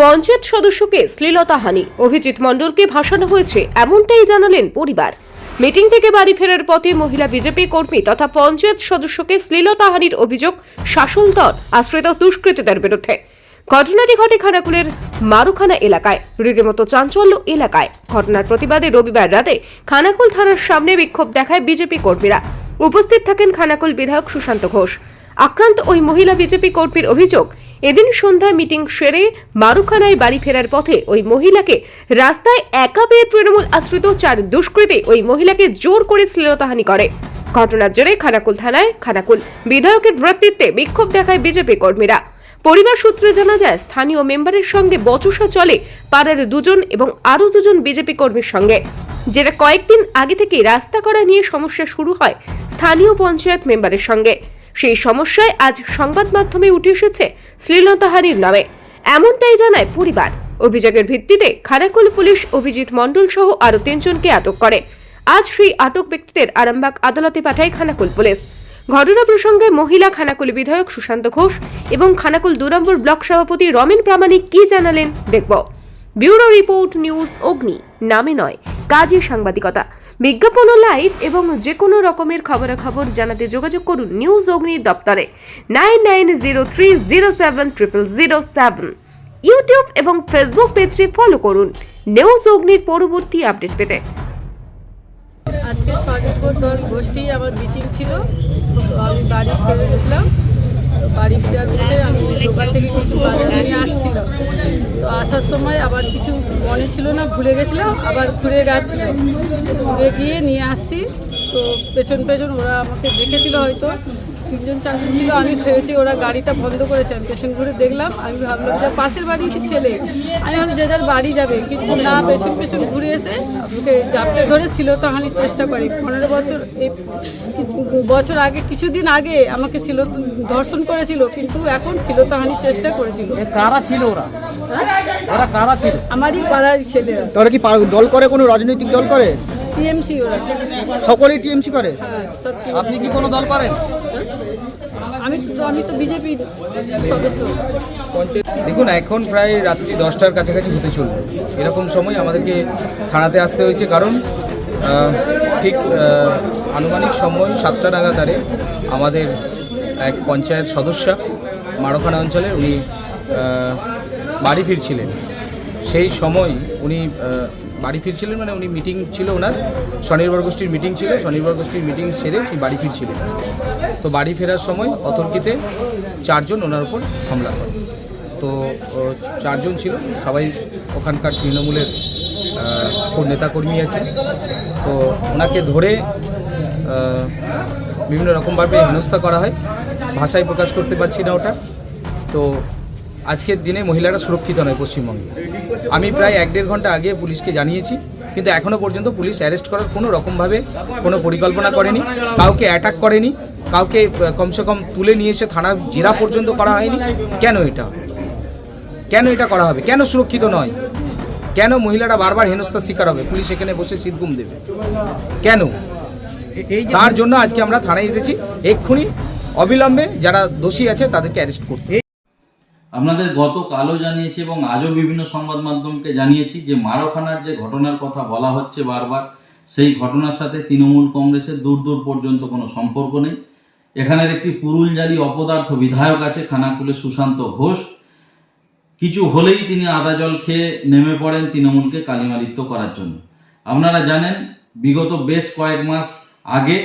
পঞ্চায়েত সদস্যকে শ্লীলতাহানি অভিজিৎ মণ্ডলকে ভাসানো হয়েছে, এমনটাই জানালেন পরিবার। মিটিং থেকে বাড়ি ফেরার পথে মহিলা বিজেপি কর্মী তথা পঞ্চায়েত সদস্যকে শ্লীলতাহানির অভিযোগ শাসন দল আশ্রিত দুষ্কৃতীদের বিরুদ্ধে। ঘটনাটি ঘটে খানাকুলের মারুখানা এলাকায়, রীতিমতো চাঞ্চল্য এলাকায়। ঘটনার প্রতিবাদে রবিবার রাতে খানাকুল থানার সামনে বিক্ষোভ দেখায় বিজেপি কর্মীরা। উপস্থিত থাকেন খানাকুল বিধায়ক সুশান্ত ঘোষ। আক্রান্ত ওই মহিলা বিজেপি কর্মীর অভিযোগ এদিন সন্ধ্যায় মিটিং সেরে মারুখানায় বাড়ি ফেরার পথে ওই মহিলাকে রাস্তায় একা পেয়ে তৃণমূল আশ্রিত চার দুষ্কৃতী ওই মহিলাকে জোর করে শ্লীলতাহানি করে। ঘটনার জেরে খানাকুল থানায় খানাকুল বিধায়কের নেতৃত্বে বিক্ষোভ দেখায় বিজেপি কর্মীরা। পরিবার সূত্রে জানা যায়, স্থানীয় মেম্বারের সঙ্গে বচসা চলে পাড়ার দুজন এবং আরও দুজন বিজেপি কর্মীর সঙ্গে। যেটা কয়েকদিন আগে থেকে রাস্তা করা নিয়ে সমস্যা শুরু হয় স্থানীয় পঞ্চায়েত মেম্বারের সঙ্গে। সেই সমস্যায় আজ সংবাদ মাধ্যমে উঠে এসেছে শ্লীলতাহানির নামে। এমনটাই জানায় পরিবার। অভিযোগের ভিত্তিতে খানাকুল পুলিশ, অভিজিৎ মণ্ডল সহ আরও তিনজনকে আটক করে। আজ সেই আটক ব্যক্তিদের আরামবাগ আদালতে পাঠায় খানাকুল পুলিশ। ঘটনা প্রসঙ্গে মহিলা খানাকুল বিধায়ক সুশান্ত ঘোষ এবং খানাকুল দু নম্বর ব্লক সভাপতি রমেন প্রামাণিক কি জানালেন, দেখব। ব্যুরো রিপোর্ট নিউজ অগ্নি, নামে নয়, কাজী সাংবাদিকতা। বিজ্ঞাপন লাইভ এবং যে কোনো রকমের খবরাখবর জানাতে যোগাযোগ করুন নিউজ অগ্নির দপ্তরে nine nine zero three zero seven triple zero seven. YouTube এবং ফেসবুক পেজটি ফলো করুন নিউজ অগ্নির পরবর্তী আপডেট পেতে। আজকে দল গোষ্ঠী আমার মিটিং ছিল আমি বাড়ি গেছিলাম। বাড়ি আমি দোকান থেকে কিছু বাজার নিয়ে আসছিলাম। আসার সময় আবার কিছু মনে ছিল না ভুলে গেছিলাম আবার ঘুরে গেছিলাম ঘুরে গিয়ে নিয়ে আসছি। তো পেছন পেছন ওরা আমাকে দেখেছিল হয়তো। তিনজন চারজন ছিল আমি ভেবেছি ওরা গাড়িটা বন্ধ করেছে। আমি পেছন ঘুরে দেখলাম আমি ভাবলাম যে পাশের বাড়ি বাড়ির ছেলে। আমি ভাবলাম যে যার বাড়ি যাবে কিন্তু না পেছন পেছন ঘুরে এসে আমাকে জাপটে ধরে শিলতাহানির চেষ্টা করে। পনেরো বছর এই বছর আগে কিছুদিন আগে আমাকে শিল ধর্ষণ করেছিল কিন্তু এখন শিলতাহানির চেষ্টা করেছিল। কারা ছিল ওরা? ওরা কারা ছিল? আমারই পাড়ার ছেলেরা তাহলে কি পা- দল করে কোনো রাজনৈতিক দল করে? টিএমসি ওরা। সকলেই টিএমসি করে? হ্যাঁ সত্যি আপনি কি কোনো দল করেন? আমি তো আমি তো বিজেপির সদস্য। দেখুন এখন প্রায় রাত্রি দশটার কাছাকাছি হতে চলবে এরকম সময় আমাদেরকে থানাতে আসতে হয়েছে কারণ আহ, ঠিক আহ, আনুমানিক সময় সাতটা নাগাদারে আমাদের এক পঞ্চায়েত সদস্যা মারোখানা অঞ্চলে উনি আহ, বাড়ি ফিরছিলেন। সেই সময় উনি বাড়ি ফিরছিলেন মানে উনি মিটিং ছিল ওনার। স্বনির্ভর গোষ্ঠীর মিটিং ছিল, স্বনির্ভর গোষ্ঠীর মিটিং সেরে উনি বাড়ি ফিরছিলেন। তো বাড়ি ফেরার সময় অতর্কিতে চারজন ওনার উপর হামলা করে তো চারজন ছিল, সবাই ওখানকার তৃণমূলের নেতাকর্মী আছে। তো ওনাকে ধরে বিভিন্ন রকমভাবে হেনস্থা করা হয়। ভাষায় প্রকাশ করতে পারছি না ওটা। তো আজকের দিনে মহিলারা সুরক্ষিত নয় পশ্চিমবঙ্গে। আমি প্রায় এক দেড় ঘণ্টা আগে পুলিশকে জানিয়েছি, কিন্তু এখনও পর্যন্ত পুলিশ অ্যারেস্ট করার কোনো রকমভাবে কোনো পরিকল্পনা করেনি, কাউকে অ্যাটাক করেনি, কাউকে কমসে কম তুলে নিয়ে এসে থানা জেরা পর্যন্ত করা হয়নি। কেন এটা? কেন এটা করা হবে? কেন সুরক্ষিত নয়? কেন মহিলারা বারবার হেনস্থার শিকার হবে? পুলিশ এখানে বসে সিটগুম দেবে। কেন? তার জন্য আজকে আমরা থানায় এসেছি। এক্ষুনি অবিলম্বে যারা দোষী আছে তাদেরকে অ্যারেস্ট করতে আপনাদের গত কালও জানিয়েছি এবং আজও বিভিন্ন সংবাদ মাধ্যমকে জানিয়েছি যে মারোখানার যে ঘটনার কথা বলা হচ্ছে বারবার, সেই ঘটনার সাথে তৃণমূল কংগ্রেসের দূর দূর পর্যন্ত কোনো সম্পর্ক নেই। এখানের একটি পুরুলজালি অপদার্থ বিধায়ক আছে খানাকুলে সুশান্ত ঘোষ। কিছু হলেই তিনি আদা জল খেয়ে নেমে পড়েন তৃণমূলকে কালিমালিপ্ত করার জন্য। আপনারা জানেন, বিগত বেশ কয়েক মাস আগে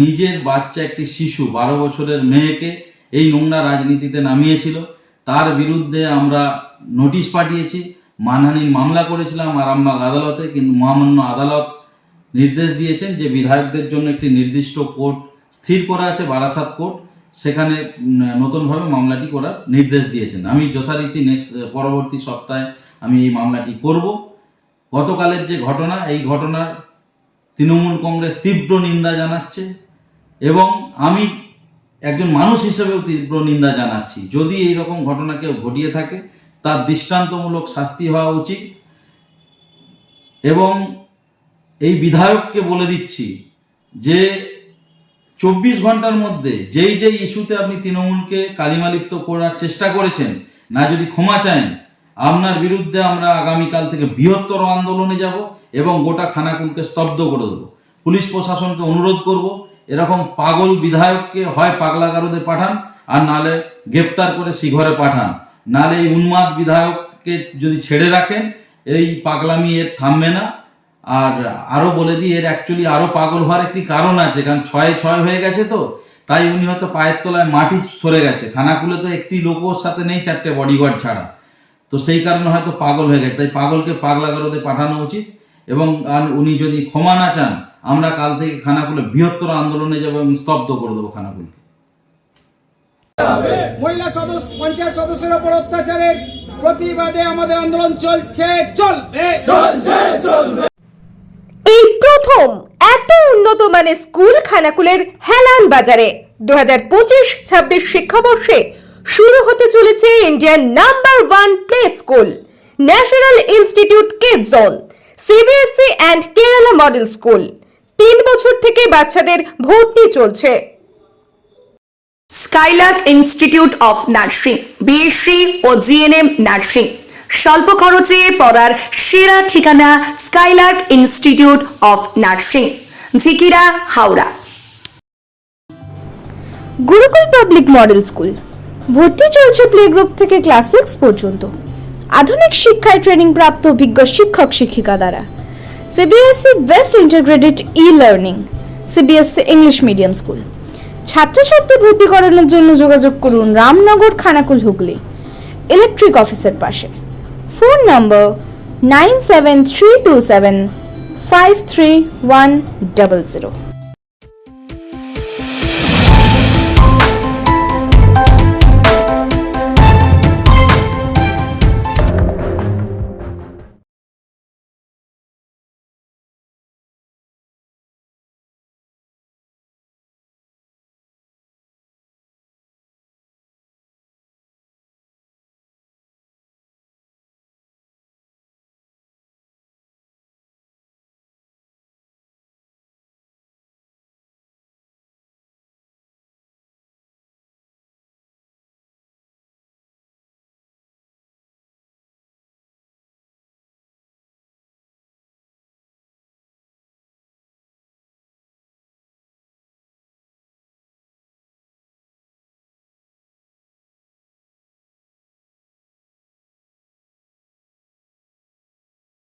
নিজের বাচ্চা একটি শিশু, বারো বছরের মেয়েকে এই নোংরা রাজনীতিতে নামিয়েছিল। তার বিরুদ্ধে আমরা নোটিশ পাঠিয়েছি, মানহানির মামলা করেছিলাম আরামবাগ আদালতে, কিন্তু মহামান্য আদালত নির্দেশ দিয়েছেন যে বিধায়কদের জন্য একটি নির্দিষ্ট কোর্ট স্থির করা আছে, বারাসাত কোর্ট, সেখানে নতুনভাবে মামলাটি করার নির্দেশ দিয়েছেন। আমি যথারীতি নেক্সট পরবর্তী সপ্তাহে আমি এই মামলাটি করব। গতকালের যে ঘটনা, এই ঘটনার তৃণমূল কংগ্রেস তীব্র নিন্দা জানাচ্ছে এবং আমি একজন মানুষ হিসেবেও তীব্র নিন্দা জানাচ্ছি। যদি এই রকম ঘটনা কেউ ঘটিয়ে থাকে, তার দৃষ্টান্তমূলক শাস্তি হওয়া উচিত। এবং এই বিধায়ককে বলে দিচ্ছি যে, চব্বিশ ঘণ্টার মধ্যে যেই যেই ইস্যুতে আপনি তৃণমূলকে কালিমালিপ্ত করার চেষ্টা করেছেন, না যদি ক্ষমা চান, আপনার বিরুদ্ধে আমরা আগামীকাল থেকে বৃহত্তর আন্দোলনে যাব এবং গোটা খানাকুলকে স্তব্ধ করে দেবো। পুলিশ প্রশাসনকে অনুরোধ করব এরকম পাগল বিধায়ককে হয় পাগলাগারদে পাঠান, আর নালে গ্রেপ্তার করে শিঘরে পাঠান। নালে এই উন্মাদ বিধায়ককে যদি ছেড়ে রাখেন, এই পাগলামি এর থামবে না। আর আরও বলে দিই, এর অ্যাকচুয়ালি আরও পাগল হওয়ার একটি কারণ আছে, কারণ ছয়ে ছয় হয়ে গেছে তো, তাই উনি হয়তো পায়ের তলায় মাটি সরে গেছে। খানাকুলে তো একটি লোকও সাথে নেই, চারটে বডিগার্ড ছাড়া। তো সেই কারণে হয়তো পাগল হয়ে গেছে, তাই পাগলকে পাগলাগারদে পাঠানো উচিত। এবং আর উনি যদি ক্ষমা না চান আমরা কাল থেকে খানাকুলে বৃহত্তর আন্দোলনে যাব এবং স্তব্ধ করে দেবো খানাকুলকে। মহিলা সদস্য পঞ্চায়েত সদস্যের ওপর অত্যাচারের প্রতিবাদে আমাদের আন্দোলন চলছে চলবে। এই প্রথম এত উন্নত মানের স্কুল খানাকুলের হেলান বাজারে দু হাজার পঁচিশ ছাব্বিশ শিক্ষাবর্ষে শুরু হতে চলেছে Indian number one play school national institute kid zone CBSE and Kerala model school. বছর থেকে বাচ্চাদের ভর্তি চলছে। Skylark institute of nursing BSc O GNM nursing. স্বল্প খরচে পড়ার সেরা ঠিকানা Skylark institute of nursing Jhikira Howrah. Gurukul public model school. ভর্তি চলছে প্লে গ্রুপ থেকে ক্লাস সিক্স পর্যন্ত। আধুনিক শিক্ষায় ট্রেনিং প্রাপ্ত অভিজ্ঞ শিক্ষক শিক্ষিকা দ্বারা। CBSE best integrated e learning CBSE English medium school ছাত্রছাত্রী ভর্তি করানোর জন্য যোগাযোগ করুন রামনগর, খানাকুল, হুগলি ইলেকট্রিক অফিসের পাশে। Phone number nine seven three two seven five three one double zero.